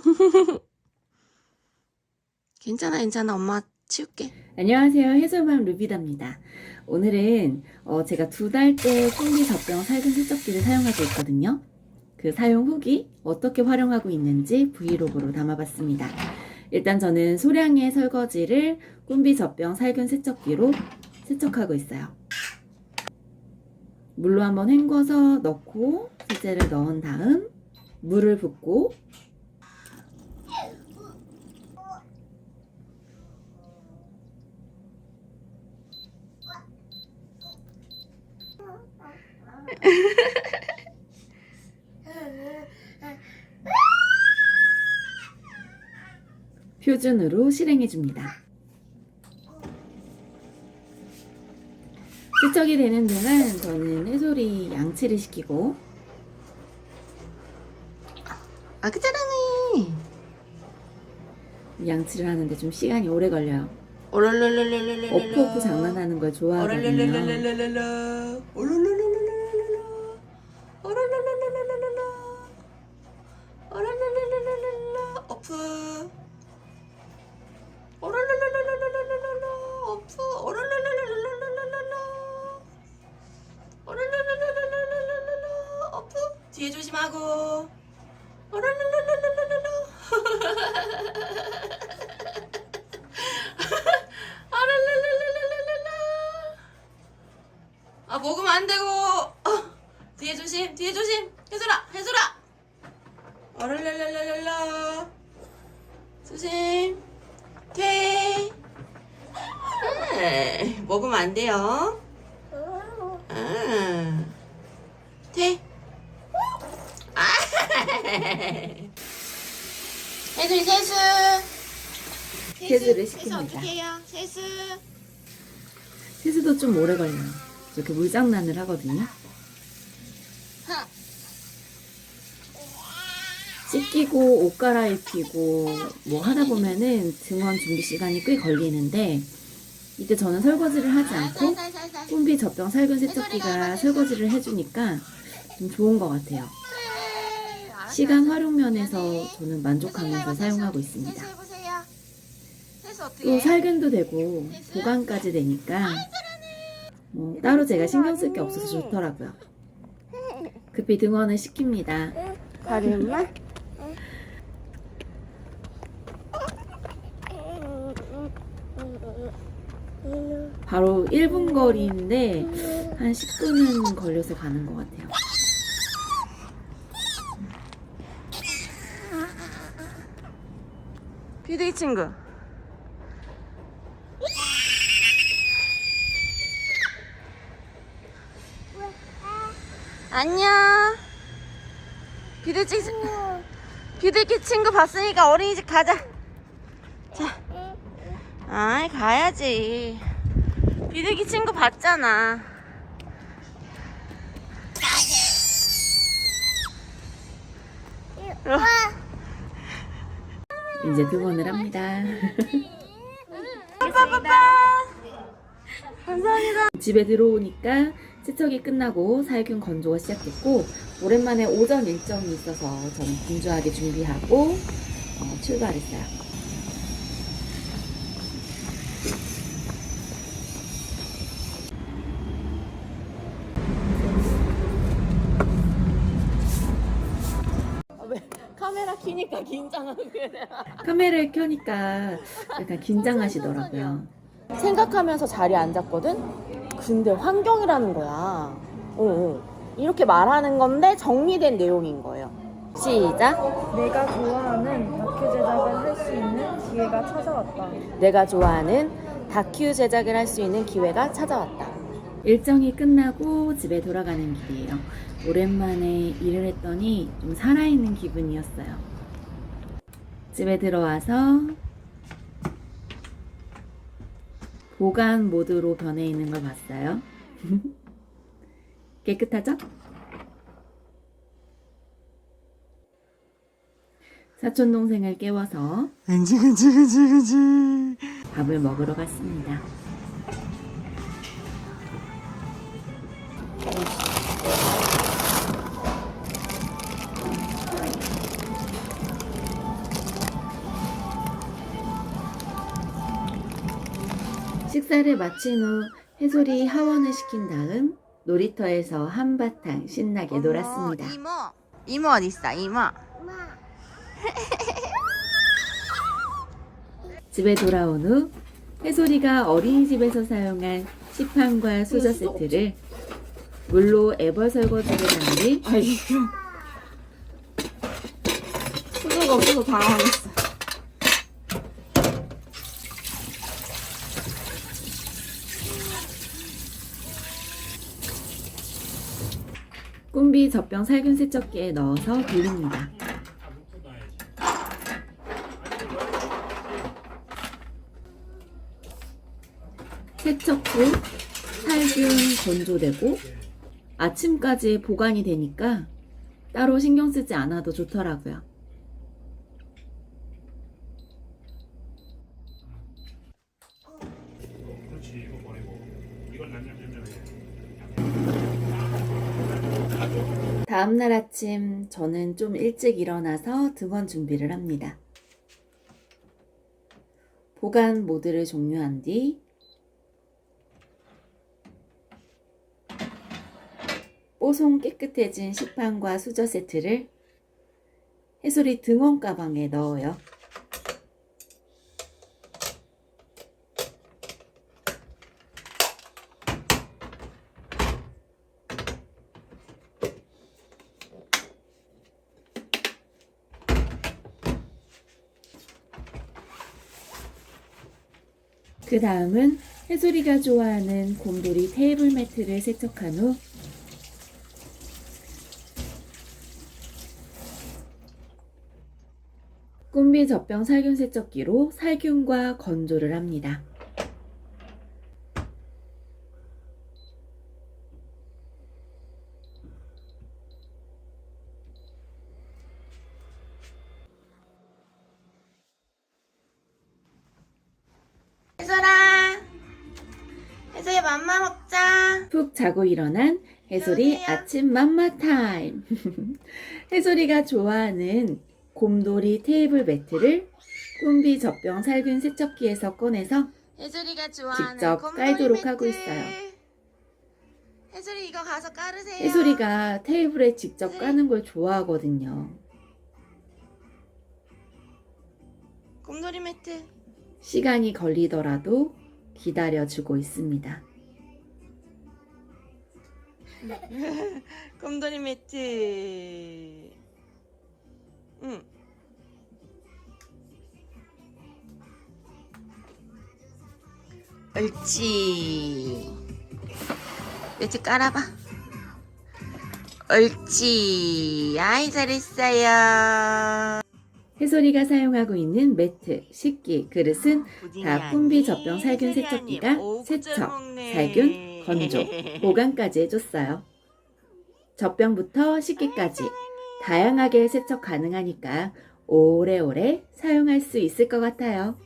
괜찮아, 괜찮아. 엄마 치울게. 안녕하세요. 해설맘 루비다입니다. 오늘은 어, 제가 두 달째 콩비 젖병 살균 세척기를 사용하고 있거든요. 그 사용 후기 어떻게 활용하고 있는지 브이로그로 담아봤습니다. 일단 저는 소량의 설거지를 꿀비 젖병 살균 세척기로 세척하고 있어요. 물로 한번 헹궈서 넣고 세제를 넣은 다음 물을 붓고 표준으로 실행해 줍니다. 세척이 되는 동안 저는 해솔이 양치를 시키고 아, 그잖아니. 양치를 하는데 좀 시간이 오래 걸려요. 어프 장난하는 걸 좋아하거든요. 오랄랄랄랄 아 먹으면 안 되고. 어, 뒤에 조심, 뒤에 조심. 해솔아, 해솔아. 아랄랄랄랄랄라. 조심. 퇴. 에이, 먹으면 안 돼요. 아. 퇴. 아. 해솔이 세수. 세수를 세수 시킵니다. 어떻게 해요? 세수. 세수도 좀 오래 걸려요. 이렇게 물장난을 하거든요. 씻기고 옷 갈아입히고 뭐 하다 보면은 등원 준비 시간이 꽤 걸리는데 이때 저는 설거지를 하지 않고. 꿀비 젖병 살균 세척기가 설거지를 해주니까 좀 좋은 것 같아요. 시간 활용 면에서 저는 만족하면서 사용하고 있습니다. 또 해? 살균도 되고 보관까지 되니까 뭐 따로 제가 신경 쓸 게 없어서 좋더라고요. 급히 등원을 시킵니다. 가르마? 바로 1분 거리인데 한 10분은 걸려서 가는 것 같아요. 비둘기 친구. 안녕. 비둘기 친- 비둘기 친구 봤으니까 어린이집 가자. 자, 아이 가야지. 비둘기 친구 봤잖아. 이제 등원을 합니다. 빠빠빠. 감사합니다. 집에 들어오니까 세척이 끝나고 살균 건조가 시작됐고 오랜만에 오전 일정이 있어서 저는 분주하게 준비하고 어, 출발했어요. 카메라 키니까 긴장하게 돼. 카메라를 켜니까 약간 긴장하시더라고요. 생각하면서 자리에 앉았거든? 근데 환경이라는 거야. 어, 어. 이렇게 말하는 건데 정리된 내용인 거예요. 시작. 내가 좋아하는 다큐 제작을 할 수 있는 기회가 찾아왔다. 내가 좋아하는 다큐 제작을 할 수 있는 기회가 찾아왔다. 일정이 끝나고 집에 돌아가는 길이에요. 오랜만에 일을 했더니 좀 살아있는 기분이었어요. 집에 들어와서 보관 모드로 변해 있는 걸 봤어요. 깨끗하죠? 사촌 동생을 깨워서 밥을 먹으러 갔습니다. 식사를 마친 후 해솔이 하원을 시킨 다음 놀이터에서 한바탕 신나게 놀았습니다. 이모, 이모 어디 있어? 이모. 집에 돌아온 후 해솔이가 어린이집에서 사용한 시판과 수저 세트를 물로 애벌 설거지를 한 뒤 아이고. 수저가 없어서 당황했어. 꿈비 젖병 살균 세척기에 넣어서 돌립니다. 세척 후 살균 건조되고 아침까지 보관이 되니까 따로 신경 쓰지 않아도 좋더라고요. 그렇지 이거 버리고 이건 남냠냠냠해 다음 날 아침 저는 좀 일찍 일어나서 등원 준비를 합니다. 보관 모드를 종료한 뒤 뽀송 깨끗해진 시판과 수저 세트를 해솔이 등원 가방에 넣어요. 그 다음은 해솔이가 좋아하는 곰돌이 테이블 매트를 세척한 후 꿈비 젖병 살균 세척기로 살균과 건조를 합니다. 해솔아, 해솔이 맘마 먹자. 푹 자고 일어난 해솔이 안녕하세요. 아침 맘마 타임. 해솔이가 좋아하는 곰돌이 테이블 매트를 꿈비 젖병 살균 세척기에서 꺼내서 해솔이가 좋아하는 직접 곰돌이 깔도록 매트. 하고 있어요. 해솔이 이거 가서 깔으세요. 해솔이가 테이블에 직접 까는 걸 좋아하거든요. 곰돌이 매트. 시간이 걸리더라도 기다려주고 있습니다. 곰돌이 매트. 응. 옳지. 매트 깔아봐. 옳지. 아이, 잘했어요. 해솔이가 사용하고 있는 매트, 식기, 그릇은 다 꿈비 젖병 살균 세척기가 세척, 살균, 건조, 보관까지 해줬어요. 젖병부터 식기까지 다양하게 세척 가능하니까 오래오래 사용할 수 있을 것 같아요.